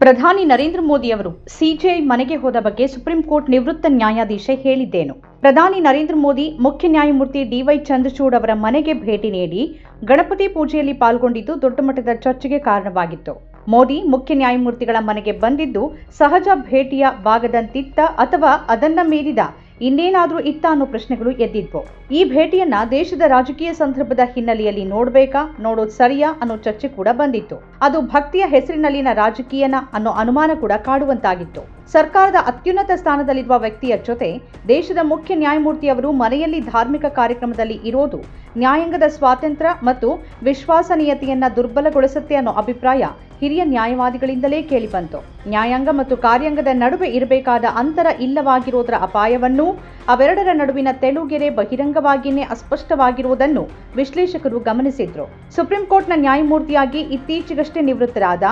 ಪ್ರಧಾನಿ ನರೇಂದ್ರ ಮೋದಿ ಅವರು ಸಿಜೆಐ ಮನೆಗೆ ಹೋದ ಬಗ್ಗೆ ಸುಪ್ರೀಂ ಕೋರ್ಟ್ ನಿವೃತ್ತ ನ್ಯಾಯಾಧೀಶೆ ಹೇಳಿದ್ದೇನು. ಪ್ರಧಾನಿ ನರೇಂದ್ರ ಮೋದಿ, ಮುಖ್ಯ ನ್ಯಾಯಮೂರ್ತಿ ಡಿವೈ ಚಂದ್ರಚೂಡ್ ಅವರ ಮನೆಗೆ ಭೇಟಿ ನೀಡಿ ಗಣಪತಿ ಪೂಜೆಯಲ್ಲಿ ಪಾಲ್ಗೊಂಡಿದ್ದು ದೊಡ್ಡ ಮಟ್ಟದ ಚರ್ಚೆಗೆ ಕಾರಣವಾಗಿತ್ತು. ಮೋದಿ, ಮುಖ್ಯ ನ್ಯಾಯಮೂರ್ತಿಗಳ ಮನೆಗೆ ಬಂದಿದ್ದು ಸಹಜ ಭೇಟಿಯ ಭಾಗದಂತಿತ್ತ ಅಥವಾ ಅದನ್ನ ಮೀರಿದ ಇನ್ನೇನಾದ್ರೂ ಇತ್ತ ಅನ್ನೋ ಪ್ರಶ್ನೆಗಳು ಎದ್ದಿದ್ವು. ಈ ಭೇಟಿಯನ್ನ ದೇಶದ ರಾಜಕೀಯ ಸಂದರ್ಭದ ಹಿನ್ನೆಲೆಯಲ್ಲಿ ನೋಡ್ಬೇಕಾ, ನೋಡೋದು ಸರಿಯಾ ಅನ್ನೋ ಚರ್ಚೆ ಕೂಡ ಬಂದಿತ್ತು. ಅದು ಭಕ್ತಿಯ ಹೆಸರಿನಲ್ಲಿನ ರಾಜಕೀಯನ ಅನ್ನೋ ಅನುಮಾನ ಕೂಡ ಕಾಡುವಂತಾಗಿತ್ತು. ಸರ್ಕಾರದ ಅತ್ಯುನ್ನತ ಸ್ಥಾನದಲ್ಲಿರುವ ವ್ಯಕ್ತಿಯ ಜೊತೆ ದೇಶದ ಮುಖ್ಯ ನ್ಯಾಯಮೂರ್ತಿಯವರು ಮನೆಯಲ್ಲಿ ಧಾರ್ಮಿಕ ಕಾರ್ಯಕ್ರಮದಲ್ಲಿ ಇರೋದು ನ್ಯಾಯಾಂಗದ ಸ್ವಾತಂತ್ರ್ಯ ಮತ್ತು ವಿಶ್ವಾಸನೀಯತೆಯನ್ನ ದುರ್ಬಲಗೊಳಿಸುತ್ತೆ ಅನ್ನೋ ಅಭಿಪ್ರಾಯ ಹಿರಿಯ ನ್ಯಾಯವಾದಿಗಳಿಂದಲೇ ಕೇಳಿಬಂತು. ನ್ಯಾಯಾಂಗ ಮತ್ತು ಕಾರ್ಯಾಂಗದ ನಡುವೆ ಇರಬೇಕಾದ ಅಂತರ ಇಲ್ಲವಾಗಿರೋದರ ಅಪಾಯವನ್ನೂ, ಅವೆರಡರ ನಡುವಿನ ತೆಳುಗೆರೆ ಬಹಿರಂಗವಾಗಿಯೇ ಅಸ್ಪಷ್ಟವಾಗಿರುವುದನ್ನು ವಿಶ್ಲೇಷಕರು ಗಮನಿಸಿದ್ರು. ಸುಪ್ರೀಂ ಕೋರ್ಟ್ನ ನ್ಯಾಯಮೂರ್ತಿಯಾಗಿ ಇತ್ತೀಚೆಗಷ್ಟೇ ನಿವೃತ್ತರಾದ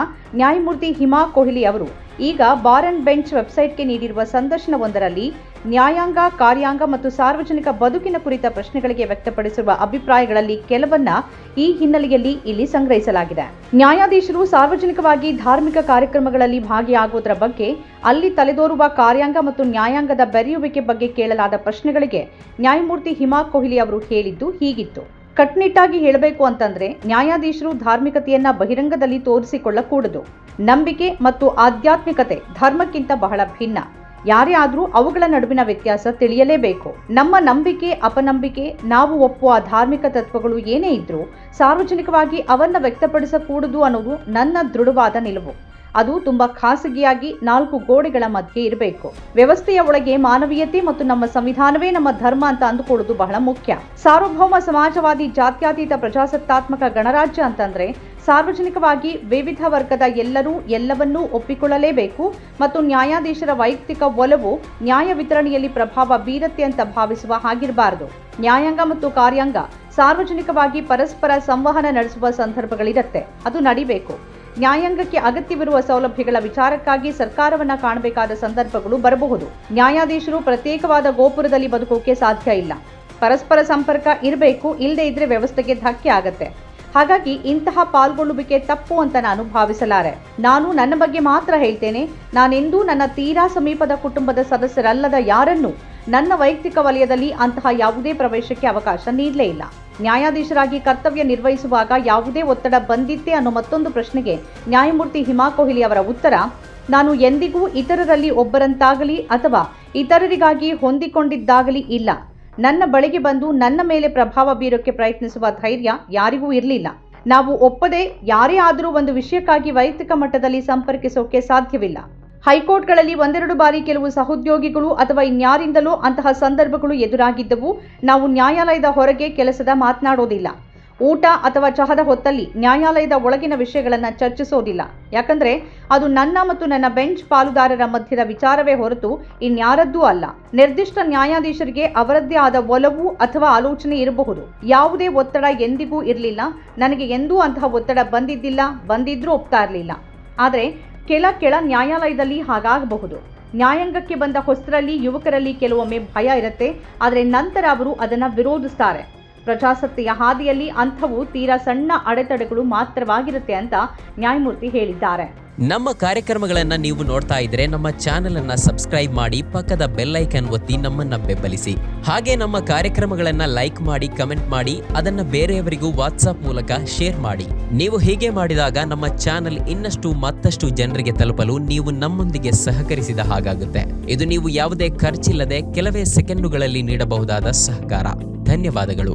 ನ್ಯಾಯಮೂರ್ತಿ ಹಿಮಾ ಕೊಹ್ಲಿ ಅವರು, ಈಗ ಬಾರ್ ಅಂಡ್ ಬೆಂಚ್ ವೆಬ್ಸೈಟ್ಗೆ ನೀಡಿರುವ ಸಂದರ್ಶನವೊಂದರಲ್ಲಿ ನ್ಯಾಯಾಂಗ, ಕಾರ್ಯಾಂಗ ಮತ್ತು ಸಾರ್ವಜನಿಕ ಬದುಕಿನ ಕುರಿತ ಪ್ರಶ್ನೆಗಳಿಗೆ ವ್ಯಕ್ತಪಡಿಸಿರುವ ಅಭಿಪ್ರಾಯಗಳಲ್ಲಿ ಕೆಲವನ್ನ ಈ ಹಿನ್ನೆಲೆಯಲ್ಲಿ ಇಲ್ಲಿ ಸಂಗ್ರಹಿಸಲಾಗಿದೆ. ನ್ಯಾಯಾಧೀಶರು ಸಾರ್ವಜನಿಕವಾಗಿ ಧಾರ್ಮಿಕ ಕಾರ್ಯಕ್ರಮಗಳಲ್ಲಿ ಭಾಗಿಯಾಗುವುದರ ಬಗ್ಗೆ ಅಲ್ಲಿ ತಲೆದೋರುವ ಕಾರ್ಯಾಂಗ ಮತ್ತು ನ್ಯಾಯಾಂಗದ ಬೆರೆಯುವಿಕೆ ಬಗ್ಗೆ ಕೇಳಲಾದ ಪ್ರಶ್ನೆಗಳಿಗೆ ನ್ಯಾಯಮೂರ್ತಿ ಹಿಮಾ ಕೊಹ್ಲಿ ಅವರು ಹೇಳಿದ್ದು ಹೀಗಿತ್ತು. ಕಟ್ನಿಟ್ಟಾಗಿ ಹೇಳಬೇಕು ಅಂತಂದ್ರೆ ನ್ಯಾಯಾಧೀಶರು ಧಾರ್ಮಿಕತೆಯನ್ನ ಬಹಿರಂಗದಲ್ಲಿ ತೋರಿಸಿಕೊಳ್ಳಕೂಡದು. ನಂಬಿಕೆ ಮತ್ತು ಆಧ್ಯಾತ್ಮಿಕತೆ ಧರ್ಮಕ್ಕಿಂತ ಬಹಳ ಭಿನ್ನ. ಯಾರೇ ಆದರೂ ಅವುಗಳ ನಡುವಿನ ವ್ಯತ್ಯಾಸ ತಿಳಿಯಲೇಬೇಕು. ನಮ್ಮ ನಂಬಿಕೆ, ಅಪನಂಬಿಕೆ, ನಾವು ಒಪ್ಪುವ ಧಾರ್ಮಿಕ ತತ್ವಗಳು ಏನೇ ಇದ್ರೂ ಸಾರ್ವಜನಿಕವಾಗಿ ಅವನ್ನ ವ್ಯಕ್ತಪಡಿಸಕೂಡದು ಅನ್ನೋದು ನನ್ನ ದೃಢವಾದ ನಿಲುವು. ಅದು ತುಂಬಾ ಖಾಸಗಿಯಾಗಿ ನಾಲ್ಕು ಗೋಡೆಗಳ ಮಧ್ಯೆ ಇರಬೇಕು. ವ್ಯವಸ್ಥೆಯ ಒಳಗೆ ಮಾನವೀಯತೆ ಮತ್ತು ನಮ್ಮ ಸಂವಿಧಾನವೇ ನಮ್ಮ ಧರ್ಮ ಅಂತ ಅಂದುಕೊಳ್ಳೋದು ಬಹಳ ಮುಖ್ಯ. ಸಾರ್ವಭೌಮ ಸಮಾಜವಾದಿ ಜಾತ್ಯಾತೀತ ಪ್ರಜಾಸತ್ತಾತ್ಮಕ ಗಣರಾಜ್ಯ ಅಂತಂದ್ರೆ ಸಾರ್ವಜನಿಕವಾಗಿ ವಿವಿಧ ವರ್ಗದ ಎಲ್ಲರೂ ಎಲ್ಲವನ್ನೂ ಒಪ್ಪಿಕೊಳ್ಳಲೇಬೇಕು ಮತ್ತು ನ್ಯಾಯಾಧೀಶರ ವೈಯಕ್ತಿಕ ಒಲವು, ನ್ಯಾಯ ವಿತರಣೆಯಲ್ಲಿ ಪ್ರಭಾವ ಬೀರತ್ತೆ ಅಂತ ಭಾವಿಸುವ ಹಾಗಿರಬಾರದು. ನ್ಯಾಯಾಂಗ ಮತ್ತು ಕಾರ್ಯಾಂಗ ಸಾರ್ವಜನಿಕವಾಗಿ ಪರಸ್ಪರ ಸಂವಹನ ನಡೆಸುವ ಸಂದರ್ಭಗಳಿರುತ್ತೆ. ಅದು ನಡಿಬೇಕು. ನ್ಯಾಯಾಂಗಕ್ಕೆ ಅಗತ್ಯವಿರುವ ಸೌಲಭ್ಯಗಳ ವಿಚಾರಕ್ಕಾಗಿ ಸರ್ಕಾರವನ್ನ ಕಾಣಬೇಕಾದ ಸಂದರ್ಭಗಳು ಬರಬಹುದು. ನ್ಯಾಯಾಧೀಶರು ಪ್ರತ್ಯೇಕವಾದ ಗೋಪುರದಲ್ಲಿ ಬದುಕೋಕೆ ಸಾಧ್ಯ ಇಲ್ಲ. ಪರಸ್ಪರ ಸಂಪರ್ಕ ಇರಬೇಕು ಇಲ್ಲದೇ ಇದ್ರೆ ವ್ಯವಸ್ಥೆಗೆ ಧಕ್ಕೆ ಆಗತ್ತೆ. ಹಾಗಾಗಿ ಇಂತಹ ಪಾಲ್ಗೊಳ್ಳುವಿಕೆ ತಪ್ಪು ಅಂತ ನಾನು ಭಾವಿಸಲಾರೆ. ನಾನು ನನ್ನ ಬಗ್ಗೆ ಮಾತ್ರ ಹೇಳ್ತೇನೆ, ನಾನೆಂದೂ ನನ್ನ ತೀರಾ ಸಮೀಪದ ಕುಟುಂಬದ ಸದಸ್ಯರಲ್ಲದ ಯಾರನ್ನೂ ನನ್ನ ವೈಯಕ್ತಿಕ ವಲಯದಲ್ಲಿ ಅಂತಹ ಯಾವುದೇ ಪ್ರವೇಶಕ್ಕೆ ಅವಕಾಶ ನೀಡಲೇ ಇಲ್ಲ. ನ್ಯಾಯಾಧೀಶರಾಗಿ ಕರ್ತವ್ಯ ನಿರ್ವಹಿಸುವಾಗ ಯಾವುದೇ ಒತ್ತಡ ಬಂದಿತ್ತೆ ಅನ್ನೋ ಮತ್ತೊಂದು ಪ್ರಶ್ನೆಗೆ ನ್ಯಾಯಮೂರ್ತಿ ಹಿಮಾ ಕೊಹ್ಲಿ ಅವರ ಉತ್ತರ, ನಾನು ಎಂದಿಗೂ ಇತರರಲ್ಲಿ ಒಬ್ಬರಂತಾಗಲಿ ಅಥವಾ ಇತರರಿಗಾಗಿ ಹೊಂದಿಕೊಂಡಿದ್ದಾಗಲಿ ಇಲ್ಲ. ನನ್ನ ಬಳಿಗೆ ಬಂದು ನನ್ನ ಮೇಲೆ ಪ್ರಭಾವ ಬೀರೋಕ್ಕೆ ಪ್ರಯತ್ನಿಸುವ ಧೈರ್ಯ ಯಾರಿಗೂ ಇರಲಿಲ್ಲ. ನಾವು ಒಪ್ಪದೆ ಯಾರೇ ಆದರೂ ಒಂದು ವಿಷಯಕ್ಕಾಗಿ ವೈಯಕ್ತಿಕ ಮಟ್ಟದಲ್ಲಿ ಸಂಪರ್ಕಿಸೋಕೆ ಸಾಧ್ಯವಿಲ್ಲ. ಹೈಕೋರ್ಟ್ಗಳಲ್ಲಿ ಒಂದೆರಡು ಬಾರಿ ಕೆಲವು ಸಹೋದ್ಯೋಗಿಗಳು ಅಥವಾ ಇನ್ಯಾರಿಂದಲೂ ಅಂತಹ ಸಂದರ್ಭಗಳು ಎದುರಾಗಿದ್ದವು. ನಾವು ನ್ಯಾಯಾಲಯದ ಹೊರಗೆ ಕೆಲಸದ ಮಾತನಾಡೋದಿಲ್ಲ. ಊಟ ಅಥವಾ ಚಹದ ಹೊತ್ತಲ್ಲಿ ನ್ಯಾಯಾಲಯದ ಒಳಗಿನ ವಿಷಯಗಳನ್ನು ಚರ್ಚಿಸೋದಿಲ್ಲ. ಯಾಕಂದ್ರೆ ಅದು ನನ್ನ ಮತ್ತು ನನ್ನ ಬೆಂಚ್ ಪಾಲುದಾರರ ಮಧ್ಯದ ವಿಚಾರವೇ ಹೊರತು ಇನ್ಯಾರದ್ದೂ ಅಲ್ಲ. ನಿರ್ದಿಷ್ಟ ನ್ಯಾಯಾಧೀಶರಿಗೆ ಅವರದ್ದೇ ಆದ ಒಲವು ಅಥವಾ ಆಲೋಚನೆ ಇರಬಹುದು. ಯಾವುದೇ ಒತ್ತಡ ಎಂದಿಗೂ ಇರಲಿಲ್ಲ. ನನಗೆ ಎಂದೂ ಅಂತಹ ಒತ್ತಡ ಬಂದಿದ್ದಿಲ್ಲ, ಬಂದಿದ್ರೂ ಒಪ್ತಾ ಇರಲಿಲ್ಲ. ಆದರೆ ಕೆಲ ಕೆಳ ನ್ಯಾಯಾಲಯದಲ್ಲಿ ಹಾಗಾಗಬಹುದು. ನ್ಯಾಯಾಂಗಕ್ಕೆ ಬಂದ ಹೊಸರಲ್ಲಿ ಯುವಕರಲ್ಲಿ ಕೆಲವೊಮ್ಮೆ ಭಯ ಇರುತ್ತೆ. ಆದರೆ ನಂತರ ಅವರು ಅದನ್ನು ವಿರೋಧಿಸ್ತಾರೆ. ಪ್ರಜಾಸತ್ತೆಯ ಹಾದಿಯಲ್ಲಿ ಅಂಥವು ತೀರಾ ಸಣ್ಣ ಅಡೆತಡೆಗಳು ಮಾತ್ರವಾಗಿರುತ್ತೆ ಅಂತ ನ್ಯಾಯಮೂರ್ತಿ ಹೇಳಿದ್ದಾರೆ. ನಮ್ಮ ಕಾರ್ಯಕ್ರಮಗಳನ್ನ ನೀವು ನೋಡ್ತಾ ಇದ್ರೆ ನಮ್ಮ ಚಾನೆಲ್ ಅನ್ನ ಸಬ್ಸ್ಕ್ರೈಬ್ ಮಾಡಿ ಪಕ್ಕದ ಬೆಲ್ ಐಕನ್ ಒತ್ತಿ ನಮ್ಮನ್ನ ಬೆಂಬಲಿಸಿ. ಹಾಗೆ ನಮ್ಮ ಕಾರ್ಯಕ್ರಮಗಳನ್ನ ಲೈಕ್ ಮಾಡಿ, ಕಮೆಂಟ್ ಮಾಡಿ, ಅದನ್ನ ಬೇರೆಯವರಿಗೂ ವಾಟ್ಸ್ಆಪ್ ಮೂಲಕ ಶೇರ್ ಮಾಡಿ. ನೀವು ಹೀಗೆ ಮಾಡಿದಾಗ ನಮ್ಮ ಚಾನೆಲ್ ಇನ್ನಷ್ಟು ಮತ್ತಷ್ಟು ಜನರಿಗೆ ತಲುಪಲು ನೀವು ನಮ್ಮೊಂದಿಗೆ ಸಹಕರಿಸಿದ ಹಾಗಾಗುತ್ತೆ. ಇದು ನೀವು ಯಾವುದೇ ಖರ್ಚಿಲ್ಲದೆ ಕೆಲವೇ ಸೆಕೆಂಡುಗಳಲ್ಲಿ ನೀಡಬಹುದಾದ ಸಹಕಾರ. ಧನ್ಯವಾದಗಳು.